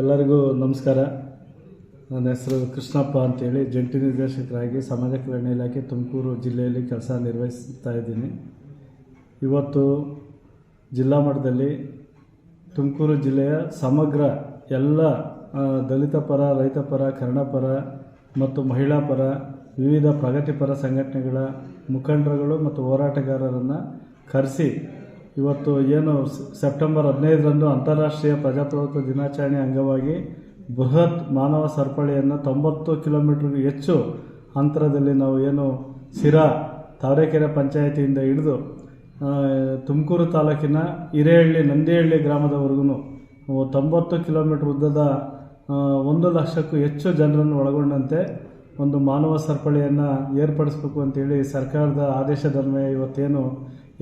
ಎಲ್ಲರಿಗೂ ನಮಸ್ಕಾರ. ನನ್ನ ಹೆಸರು ಕೃಷ್ಣಪ್ಪ ಅಂತೇಳಿ. ಜಂಟಿ ನಿರ್ದೇಶಕರಾಗಿ ಸಮಾಜ ಕಲ್ಯಾಣ ಇಲಾಖೆ ತುಮಕೂರು ಜಿಲ್ಲೆಯಲ್ಲಿ ಕೆಲಸ ನಿರ್ವಹಿಸ್ತಾ ಇದ್ದೀನಿ. ಇವತ್ತು ಜಿಲ್ಲಾ ಮಟ್ಟದಲ್ಲಿ ತುಮಕೂರು ಜಿಲ್ಲೆಯ ಸಮಗ್ರ ಎಲ್ಲ ದಲಿತ ಪರ, ರೈತ ಪರ, ಕನ್ನಡ ಪರ ಮತ್ತು ಮಹಿಳಾ ಪರ ವಿವಿಧ ಪ್ರಗತಿಪರ ಸಂಘಟನೆಗಳ ಮುಖಂಡರುಗಳು ಮತ್ತು ಹೋರಾಟಗಾರರನ್ನು ಕರೆಸಿ ಇವತ್ತು ಏನು ಸೆಪ್ಟೆಂಬರ್ ಹದಿನೈದರಂದು ಅಂತಾರಾಷ್ಟ್ರೀಯ ಪ್ರಜಾಪ್ರಭುತ್ವ ದಿನಾಚರಣೆ ಅಂಗವಾಗಿ ಬೃಹತ್ ಮಾನವ ಸರಪಳಿಯನ್ನು ತೊಂಬತ್ತು ಕಿಲೋಮೀಟರ್ ಹೆಚ್ಚು ಅಂತರದಲ್ಲಿ ನಾವು ಏನು ಸಿರಾ ತಾವರೆಕೆರೆ ಪಂಚಾಯತಿಯಿಂದ ಹಿಡಿದು ತುಮಕೂರು ತಾಲೂಕಿನ ಹಿರೇಹಳ್ಳಿ, ನಂದಿಹಳ್ಳಿ ಗ್ರಾಮದವರೆಗೂ ತೊಂಬತ್ತು ಕಿಲೋಮೀಟರ್ ಉದ್ದದ ಒಂದು ಲಕ್ಷಕ್ಕೂ ಹೆಚ್ಚು ಜನರನ್ನು ಒಳಗೊಂಡಂತೆ ಒಂದು ಮಾನವ ಸರಪಳಿಯನ್ನು ಏರ್ಪಡಿಸಬೇಕು ಅಂತೇಳಿ ಸರ್ಕಾರದ ಆದೇಶದನ್ವಯ ಇವತ್ತೇನು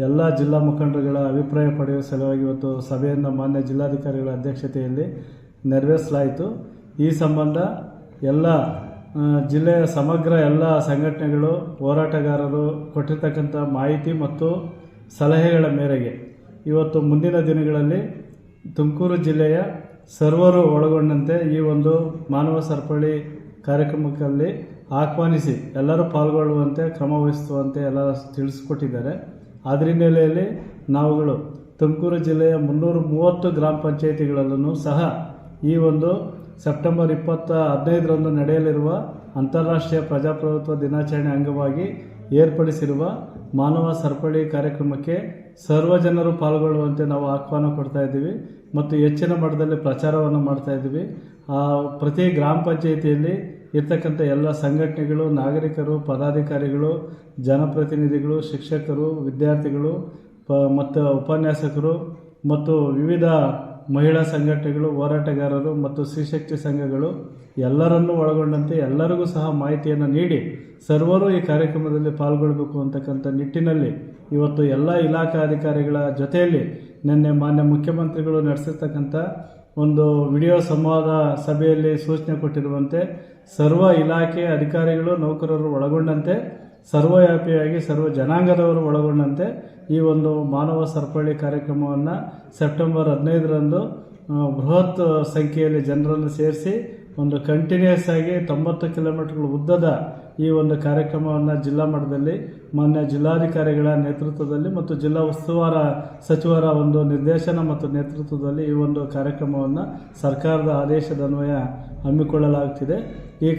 ಎಲ್ಲ ಜಿಲ್ಲಾ ಮುಖಂಡರುಗಳ ಅಭಿಪ್ರಾಯ ಪಡೆಯುವ ಸಲುವಾಗಿ ಇವತ್ತು ಸಭೆಯನ್ನು ಮಾನ್ಯ ಜಿಲ್ಲಾಧಿಕಾರಿಗಳ ಅಧ್ಯಕ್ಷತೆಯಲ್ಲಿ ನೆರವೇರಿಸಲಾಯಿತು. ಈ ಸಂಬಂಧ ಎಲ್ಲ ಜಿಲ್ಲೆಯ ಸಮಗ್ರ ಎಲ್ಲ ಸಂಘಟನೆಗಳು, ಹೋರಾಟಗಾರರು ಕೊಟ್ಟಿರ್ತಕ್ಕಂಥ ಮಾಹಿತಿ ಮತ್ತು ಸಲಹೆಗಳ ಮೇರೆಗೆ ಇವತ್ತು ಮುಂದಿನ ದಿನಗಳಲ್ಲಿ ತುಮಕೂರು ಜಿಲ್ಲೆಯ ಸರ್ವರು ಒಳಗೊಂಡಂತೆ ಈ ಒಂದು ಮಾನವ ಸರಪಳಿ ಕಾರ್ಯಕ್ರಮದಲ್ಲಿ ಆಹ್ವಾನಿಸಿ ಎಲ್ಲರೂ ಪಾಲ್ಗೊಳ್ಳುವಂತೆ, ಕ್ರಮ ವಹಿಸುವಂತೆ ಎಲ್ಲ ತಿಳಿಸ್ಕೊಟ್ಟಿದ್ದಾರೆ. ಅದರ ಹಿನ್ನೆಲೆಯಲ್ಲಿ ನಾವುಗಳು ತುಮಕೂರು ಜಿಲ್ಲೆಯ ಮುನ್ನೂರ ಮೂವತ್ತು ಗ್ರಾಮ ಪಂಚಾಯಿತಿಗಳಲ್ಲೂ ಸಹ ಈ ಒಂದು ಸೆಪ್ಟೆಂಬರ್ ಇಪ್ಪತ್ತ ಹದಿನೈದರಂದು ನಡೆಯಲಿರುವ ಅಂತಾರಾಷ್ಟ್ರೀಯ ಪ್ರಜಾಪ್ರಭುತ್ವ ದಿನಾಚರಣೆ ಅಂಗವಾಗಿ ಏರ್ಪಡಿಸಿರುವ ಮಾನವ ಸರಪಳಿ ಕಾರ್ಯಕ್ರಮಕ್ಕೆ ಸರ್ವ ಜನರು ಪಾಲ್ಗೊಳ್ಳುವಂತೆ ನಾವು ಆಹ್ವಾನ ಕೊಡ್ತಾ ಇದ್ದೀವಿ ಮತ್ತು ಹೆಚ್ಚಿನ ಮಟ್ಟದಲ್ಲಿ ಪ್ರಚಾರವನ್ನು ಮಾಡ್ತಾ ಇದ್ದೀವಿ. ಪ್ರತಿ ಗ್ರಾಮ ಪಂಚಾಯಿತಿಯಲ್ಲಿ ಇರ್ತಕ್ಕಂಥ ಎಲ್ಲ ಸಂಘಟನೆಗಳು, ನಾಗರಿಕರು, ಪದಾಧಿಕಾರಿಗಳು, ಜನಪ್ರತಿನಿಧಿಗಳು, ಶಿಕ್ಷಕರು, ವಿದ್ಯಾರ್ಥಿಗಳು, ಪ, ಮತ್ತು ಉಪನ್ಯಾಸಕರು, ಮತ್ತು ವಿವಿಧ ಮಹಿಳಾ ಸಂಘಟನೆಗಳು, ಹೋರಾಟಗಾರರು, ಮತ್ತು ಸ್ತ್ರೀಶಕ್ತಿ ಸಂಘಗಳು, ಎಲ್ಲರನ್ನೂ ಒಳಗೊಂಡಂತೆ ಎಲ್ಲರಿಗೂ ಸಹ ಮಾಹಿತಿಯನ್ನು ನೀಡಿ ಸರ್ವರು ಈ ಕಾರ್ಯಕ್ರಮದಲ್ಲಿ ಪಾಲ್ಗೊಳ್ಳಬೇಕು ಅಂತಕ್ಕಂಥ ನಿಟ್ಟಿನಲ್ಲಿ ಇವತ್ತು ಎಲ್ಲ ಇಲಾಖಾ ಅಧಿಕಾರಿಗಳ ಜೊತೆಯಲ್ಲಿ ನಿನ್ನೆ ಮಾನ್ಯ ಮುಖ್ಯಮಂತ್ರಿಗಳು ನಡೆಸಿರ್ತಕ್ಕಂಥ ಒಂದು ವಿಡಿಯೋ ಸಂವಾದ ಸಭೆಯಲ್ಲಿ ಸೂಚನೆ ಕೊಟ್ಟಿರುವಂತೆ ಸರ್ವ ಇಲಾಖೆ ಅಧಿಕಾರಿಗಳು, ನೌಕರರು ಒಳಗೊಂಡಂತೆ ಸರ್ವವ್ಯಾಪಿಯಾಗಿ ಸರ್ವ ಜನಾಂಗದವರು ಒಳಗೊಂಡಂತೆ ಈ ಒಂದು ಮಾನವ ಸರಪಳಿ ಕಾರ್ಯಕ್ರಮವನ್ನು ಸೆಪ್ಟೆಂಬರ್ ಹದಿನೈದರಂದು ಬೃಹತ್ ಸಂಖ್ಯೆಯಲ್ಲಿ ಜನರನ್ನು ಸೇರಿಸಿ ಒಂದು ಕಂಟಿನ್ಯೂಸ್ ಆಗಿ ತೊಂಬತ್ತು ಕಿಲೋಮೀಟರ್ಗಳ ಉದ್ದದ ಈ ಒಂದು ಕಾರ್ಯಕ್ರಮವನ್ನು ಜಿಲ್ಲಾ ಮಟ್ಟದಲ್ಲಿ, ಮಾನ್ಯ ಜಿಲ್ಲಾಧಿಕಾರಿಗಳ ನೇತೃತ್ವದಲ್ಲಿ ಮತ್ತು ಜಿಲ್ಲಾ ಉಸ್ತುವಾರ ಸಚಿವರ ಒಂದು ನಿರ್ದೇಶನ ಮತ್ತು ನೇತೃತ್ವದಲ್ಲಿ ಈ ಒಂದು ಕಾರ್ಯಕ್ರಮವನ್ನು ಸರ್ಕಾರದ ಆದೇಶದನ್ವಯ ಹಮ್ಮಿಕೊಳ್ಳಲಾಗುತ್ತಿದೆ ಈ